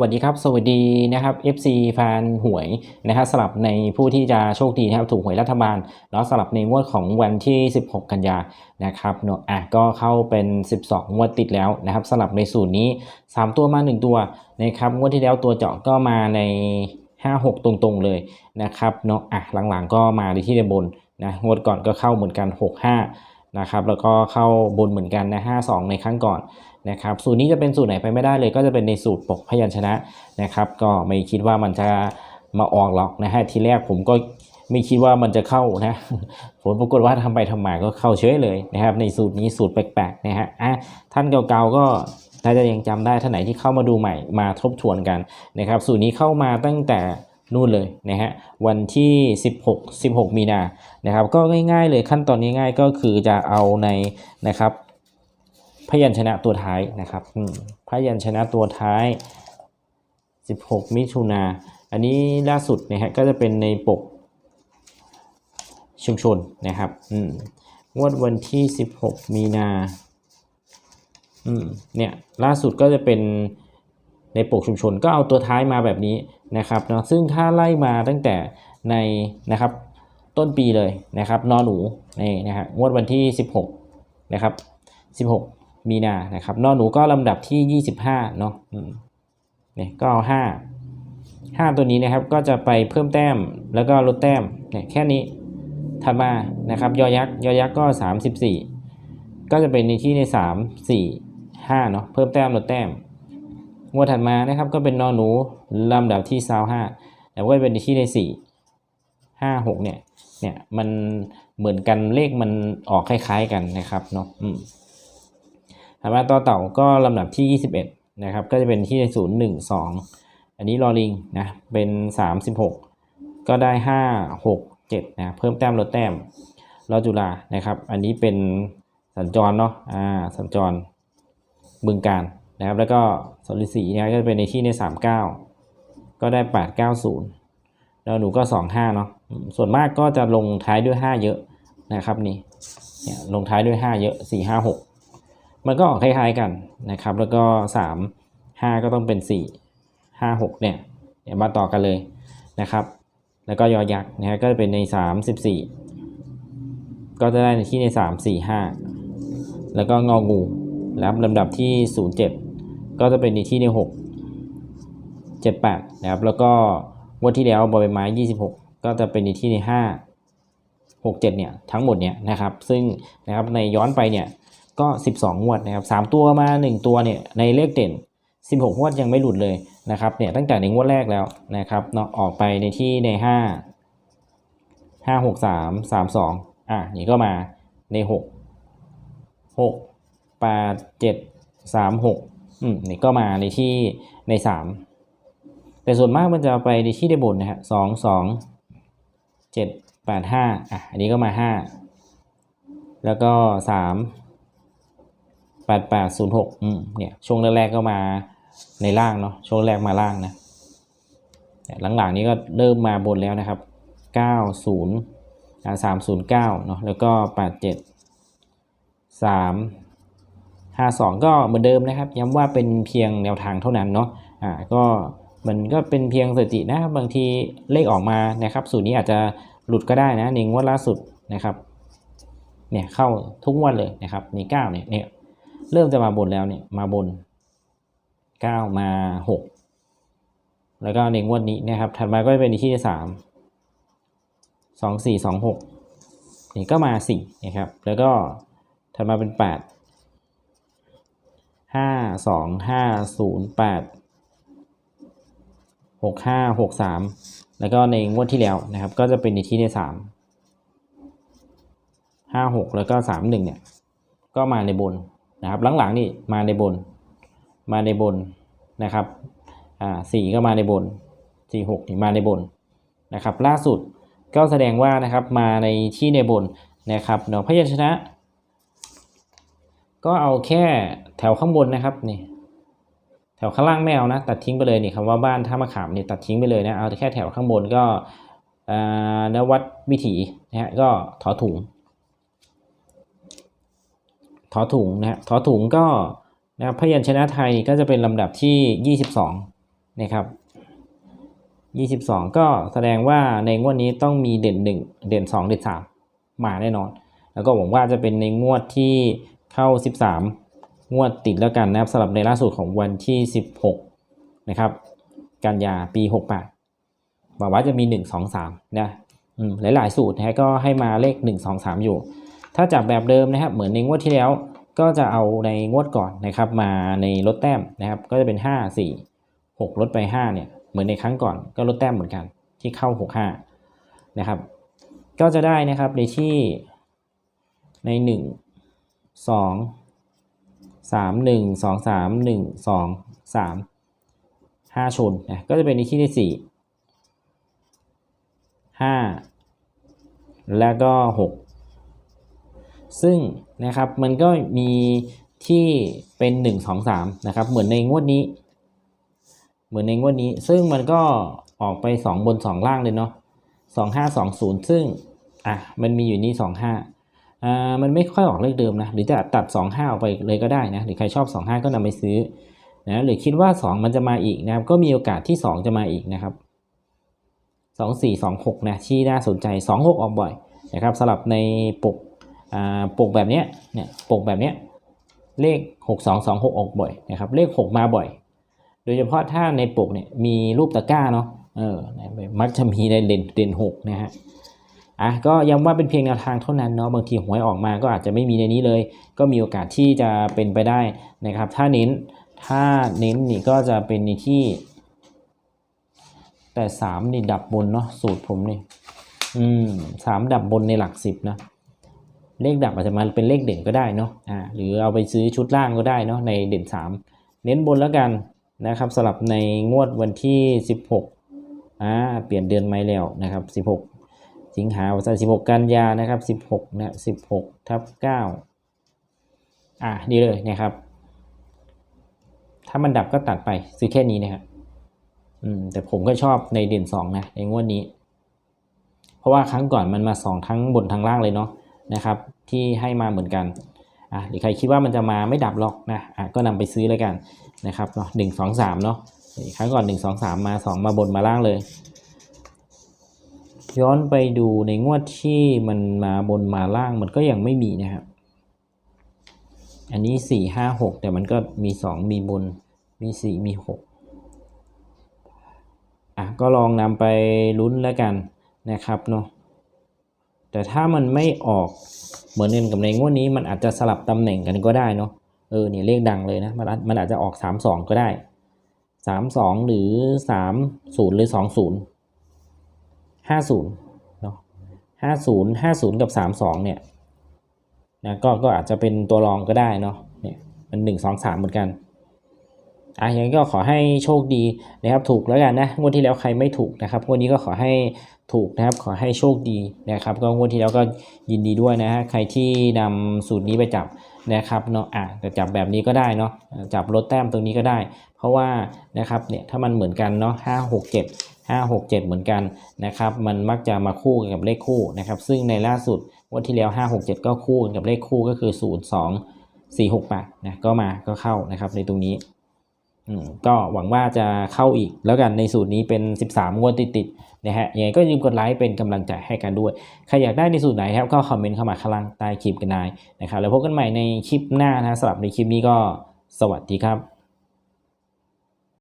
วัสดีครับ สวัสดีนะครับ FC แฟนหวยนะครับสลับในผู้ที่จะโชคดีนะครับถูกหวยรัฐบาลเนาะสลับในงวดของวันที่ 16 กันยานะครับเนาะอะก็เข้าเป็น 12 งวดติดแล้วนะครับสลับในสูตรนี้ 3 ตัวมา 1 ตัวนะครับงวดที่แล้วตัวเจาะก็มาใน 5 6 ตรงๆเลยนะครับเนาะอะหลังๆก็มาในที่ด้านบนนะงวดก่อนก็เข้าเหมือนกัน 6 5 นะครับแล้วก็เข้าบนเหมือนกันนะ5 2 ในครั้งก่อนนะครับสูตรนี้จะเป็นสูตรไหนไปไม่ได้เลย ก็จะเป็นในสูตรปกพยัญชนะนะครับ ก็ไม่คิดว่ามันจะมาออกหรอกนะฮะทีแรกผมก็ไม่คิดว่ามันจะเข้านะผลปรากฏว่าทำไปทำมาก็เข้าเฉยเลยนะครับ ในสูตรนี้สูตรแปลกๆนะฮะอะท่านเก่าๆก็ถ้าจะยังจำได้ท่านไหนที่เข้ามาดูใหม่มาทบทวนกันนะครับ สูตรนี้เข้ามาตั้งแต่ นู่นเลยนะฮะวันที่ 16 16 มีนานะครับก็ง่ายๆเลยขั้นตอนง่ายๆก็คือจะเอาในนะครับพยัญชนะตัวท้ายนะครับพยัญชนะตัวท้าย 16 มิถุนาอันนี้ล่าสุดนะฮะก็จะเป็นในปกชุมชนนะครับอืมงวดวันที่ 16 มีนาเนี่ยล่าสุดก็จะเป็น ในปกชุมชนก็เอาตัวท้ายมาแบบนี้นะครับเนาะซึ่งถ้าไล่มาตั้งแต่ในนะครับต้นปีเลยนะครับนอหนูนี่นะฮะงวดวันที่ 16นะครับ16 มีนานะครับนอหนูก็ลำดับที่ 25เนาะเนี่ยก็เอา5 5 ตัวนี้นะครับก็จะไปเพิ่มแต้มแล้วก็ลดแต้มเนี่ยแค่นี้ถัดมานะครับยอยักษ์ยอยักษ์ก็ 34 ก็จะเป็นในที่ใน 3 4 5เนาะเพิ่มแต้มลดแต้ม งวดถัดมานะครับก็เป็นนอหนูลำดับที่25แล้วก็เป็นในที่ใน4 5 6เนี่ยเนี่ยมันเหมือนกันเลขมันออกคล้ายๆกันนะครับเนาะอืมถัดมาต่อเต่าก็ลำดับที่ 21 นะครับ ก็จะเป็นที่0 1 2อันนี้ลอลิงนะเป็น 36 ก็ได้ 5 6 7นะเพิ่มแต้มลดแต้มรอจุฬานะครับ อันนี้เป็นสัญจรเนาะอ่าสัญจรบึงการ นะครับ แล้วก็สริสีนะครับก็จะเป็นในที่ใน 39 ก็ได้ 8 9 0 แล้วหนูก็ 25 เนาะส่วนมากก็จะลงท้ายด้วย 5 เยอะนะครับนี่เนี่ยลงท้ายด้วย 5 เยอะ 4 5 6 มันก็ออกคล้ายๆกันนะครับ แล้วก็สามห้าก็ต้องเป็นสี่ห้าหกเนี่ยเดี๋ยวมาต่อกันเลยนะครับ แล้วก็ยอยักษ์นะฮะก็จะเป็นในสามสิบสี่ก็จะได้ในที่ในสามสี่ห้าแล้วก็งองูแล้วลำดับที่ศูนย์เจ็ด ก็จะเป็นในที่ในหกเจ็ดแปดนะครับ แล้วก็งวันที่แล้วบอใบไม้ยี่สิบหกก็จะเป็นในที่ในห้าหกเจ็ดเนี่ย ทั้งหมดเนี่ยนะครับ ซึ่งนะครับในย้อนไปเนี่ยก็ 12 งวดนะครับ 3 ตัวมา 1 ตัวเนี่ยในเลขเด่น 16 งวดยังไม่หลุดเลยนะครับเนี่ยตั้งแต่ในงวดแรกแล้วนะครับเนาะออกไปในที่ใน 5 5 6 3 3 2อะนี่ก็มาใน 6 6 8 7 3 6 อืมนี่ก็มาในที่ใน3แต่ส่วนมากมันจะไปในที่ได้บนนะฮะ2 2 7 8 5อะอันนี้ก็มา5แล้วก็3แปดแปดศูนย์หกอืมเนี่ยช่วงแรกๆก็มาในล่างเนาะช่วงแรกมาล่างนะหลังๆนี้ก็เริ่มมาบนแล้วนะครับเก้าศูนย์อ่าสามศูนย์เก้าเนาะแล้วก็แป ดเจ็ดสาสองก็เหมือนเดิมนะครับ ย้ำว่าเป็นเพียงแนวทางเท่านั้นเนาะอ่าก็มันก็เป็นเพียงสถิตินะครับบางทีเลขออกมานะครับสูตรนี้อาจจะหลุดก็ได้นะในงวดล่าสุดนะครับเนี่ยเข้าทุกวันเลยนะครับในเก้าเนี่ยเนี่ยเริ่มจะมาบนแล้วเนี่ยมาบนเก้ามาหกแล้วก็ในงวดนี้นะครับ ถัดมาก็จะเป็นที่ที่สามสองสี่สองหกนี่ก็มาสี่นะครับ แล้วก็ถัดมาเป็นแปด ห้าสองห้าศูนย์แปดหกห้าหกสามแล้วก็ในงวดที่แล้วนะครับ ก็จะเป็นในที่ที่สามห้าหกแล้วก็สามหนึ่งเนี่ย ก็มาในบนนะครับ หลังๆนี่มาในบน มาในบนนะครับ อ่าสี่ก็มาในบนสี่หกนี่มาในบนนะครับ ล่าสุดก็แสดงว่านะครับมาในที่ในบนนะครับเนาะพยัญชนะ ก็เอาแค่แถวข้างบนนะครับนี่แถวข้างล่างไม่เอานะ ตัดทิ้งไปเลยนี่คำว่าบ้านท่ามะขามนี่ตัดทิ้งไปเลยนะเอาแค่แถวข้างบนก็นวัดวิถีนะฮะก็ถอถุงถอถุงนะฮะถอถุงก็นะครับพยัญชนะไทยก็จะเป็นลำดับที่ 22 นะครับยี่สิบสองก็แสดงว่าในงวดนี้ต้องมีเด่นหนึ่งเด่นสองเด่นสามมาแน่นอน แล้วก็หวังว่าจะเป็นในงวดที่ เข้าสิบสามงวดติดแล้วกันนะครับสำหรับในล่าสุดของวันที่สิบหกนะครับ กันยาปีหกแปดหวังว่าจะมีหนึ่งสองสามนะอืมหลายสูตรนะฮะก็ให้มาเลขหนึ่งสองสามอยู่ ถ้าจับแบบเดิมนะครับ เหมือนในงวดที่แล้ว ก็จะเอาในงวดก่อนนะครับ มาในลดแต้มนะครับ ก็จะเป็นห้าสี่หกลดไปห้าเนี่ย เหมือนในครั้งก่อนก็ลดแต้มเหมือนกันที่เข้าหกห้านะครับ ก็จะได้นะครับในที่ในหนึ่ง สองสามหนึ่งสองสามหนึ่งสองสามห้าชนนะก็จะเป็นในที่ที่สี่ห้าแล้วก็หกซึ่งนะครับมันก็มีที่เป็น1 2 3นะครับเหมือนในงวดนี้ เหมือนในงวดนี้ ซึ่งมันก็ออกไป2บน2ล่างเลยเนาะ2 5 2 0ซึ่งอะมันมีอยู่นี่2 5 อ่ามันไม่ค่อยออกเลขเดิมนะหรือจะตัด 2 5ออกไปเลยก็ได้นะหรือใครชอบ 2 5 ก็นำไปซื้อนะหรือคิดว่า 2 มันจะมาอีกนะครับก็มีโอกาสที่ 2 จะมาอีกนะครับ2 4 2 6นะที่น่าสนใจ 2 6 ออกบ่อยนะครับสำหรับในปกอ่าปกแบบนี้เนี่ยปกแบบนี้เลข 6 2 2 6 ออกบ่อยนะครับเลข 6 มาบ่อย โดยเฉพาะถ้าในปกเนี่ยมีรูปตะกร้าเนาะเออมักจะมีในเด่นเด่นหกนะฮะ อะก็ย้ำว่าเป็นเพียงแนวทางเท่านั้นเนาะบางทีหวยออกมาก็อาจจะไม่มีในนี้เลย ก็มีโอกาสที่จะเป็นไปได้นะครับ ถ้าเน้นถ้าเน้นนี่ก็จะเป็นในที่ แต่สามนี่ดับบนเนาะสูตรผมนี่อืมสามดับบนในหลักสิบนะเลขดับอาจจะมาเป็นเลขเด่นก็ได้เนาะอ่าหรือเอาไปซื้อชุดล่างก็ได้เนาะในเด่น 3 เน้นบนแล้วกันนะครับสลับในงวดวันที่ 16อ่าเปลี่ยนเดือนไม่แล้วนะครับ 16 สิงหาวันที่16กันยานะครับ16นะ16ทับ9อ่านี่เลยนะครับ ถ้ามันดับก็ตัดไปซื้อแค่นี้นะครับอืมแต่ผมก็ชอบในเด่น2นะในงวดนี้ เพราะว่าครั้งก่อนมันมาสองทั้งบนทั้งล่างเลยเนาะนะครับ ที่ให้มาเหมือนกันอะหรือใครคิดว่ามันจะมาไม่ดับหรอกนะอะก็นำไปซื้อแล้วกันนะครับเนาะหนึ่งสองสามเนาะครั้งก่อนหนึ่งสองสามมาสองมาบนมาล่างเลย ย้อนไปดูในงวดที่มันมาบนมาล่างมันก็ยังไม่มีนะครับ อันนี้สี่ห้าหกแต่มันก็มีสองมีบนมีสี่มีหกอะก็ลองนำไปลุ้นแล้วกันนะครับเนาะแต่ถ้ามันไม่ออกเหมือนเงินกับในงวดนี้มันอาจจะสลับตำแหน่งกันก็ได้เนาะเออเนี่ยเลขดังเลยนะมันอาจมันอาจจะออกสามสองก็ได้สามสองหรือสามศูนย์หรือสอ ห้าศูนย์เนาะห้าศูนย์ห้าศูนย์กับสามสองเนี่ยนะก็ก็อาจจะเป็นตัวรองก็ได้เนาะเนี่ยมันหนึ่งสองสามเหมือนกันอะอย่างนี้ก็ขอให้โชคดีนะครับถูกแล้วกันนะงวดที่แล้วใครไม่ถูกนะครับงวดนี้ก็ขอให้ถูกนะครับขอให้โชคดีนะครับ ก็งวดที่แล้วก็ยินดีด้วยนะฮะใครที่นำสูตรนี้ไปจับนะครับเนาะอะแต่จับแบบนี้ก็ได้เนาะจับลดแต้มตรงนี้ก็ได้ เพราะว่านะครับเนี่ยถ้ามันเหมือนกันเนาะห้าหกเจ็ด ห้าหกเจ็ดเหมือนกันนะครับมันมักจะมาคู่กันกับเลขคู่นะครับซึ่งในล่าสุดงวดที่แล้วห้าหกเจ็ดก็คู่กันกับเลขคู่ก็คือศูนย์สองสี่หกแปดนะก็มาก็เข้านะครับในตรงนี้อืมก็หวังว่าจะเข้าอีกแล้วกันในสูตรนี้เป็น 13 งวดติดๆนะฮะยังไงก็ลืมกดไลค์เป็นกำลังใจให้กันด้วย ใครอยากได้ในสูตรไหนครับก็คอมเมนต์เข้ามาข้างล่างใต้คลิปกันได้นะครับแล้วพบกันใหม่ในคลิปหน้านะสำหรับในคลิปนี้ก็สวัสดีครับ